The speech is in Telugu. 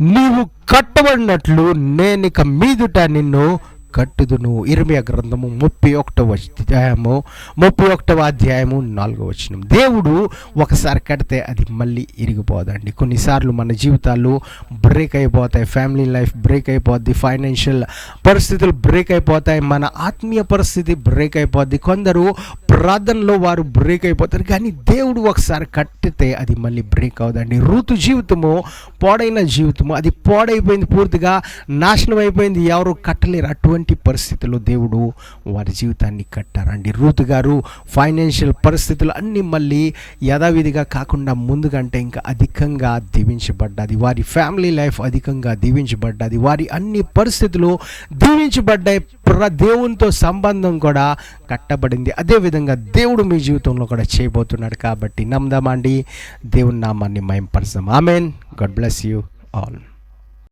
నీవు కట్టబడినట్లు నేనిక మీదుట నిన్ను కట్టుదును. ఇరమియ గ్రంథము ముప్పై ఒకటవ అధ్యాయము ముప్పై ఒకటవ అధ్యాయము నాలుగవ వచనం. దేవుడు ఒకసారి కడితే అది మళ్ళీ ఇరిగిపోదండి. కొన్నిసార్లు మన జీవితాలు బ్రేక్ అయిపోతాయి. ఫ్యామిలీ లైఫ్ బ్రేక్ అయిపోద్ది. ఫైనాన్షియల్ పరిస్థితులు బ్రేక్ అయిపోతాయి. మన ఆత్మీయ పరిస్థితి బ్రేక్ అయిపోద్ది. కొందరు ప్రార్థనలో వారు బ్రేక్ అయిపోతారు. కానీ దేవుడు ఒకసారి కట్టితే అది మళ్ళీ బ్రేక్ అవుదండి. ఋతు జీవితము పాడైన జీవితము అది పాడైపోయింది పూర్తిగా నాశనం అయిపోయింది. ఎవరు కట్టలేరు. అటువంటి పరిస్థితుల్లో దేవుడు వారి జీవితాన్ని కట్టారండి. రూతు గారు ఫైనాన్షియల్ పరిస్థితులు అన్నీ మళ్ళీ యథావిధిగా కాకుండా ముందుకంటే ఇంకా అధికంగా దీవించబడ్డది. వారి ఫ్యామిలీ లైఫ్ అధికంగా దీవించబడ్డది. వారి అన్ని పరిస్థితులు దీవించబడ్డాయి. ప్ర దేవునితో సంబంధం కూడా కట్టబడింది. అదేవిధంగా దేవుడు మీ జీవితంలో కూడా చేయబోతున్నాడు కాబట్టి నమ్దామండి దేవుని నామాన్ని మయంపరచాం amen. God bless you all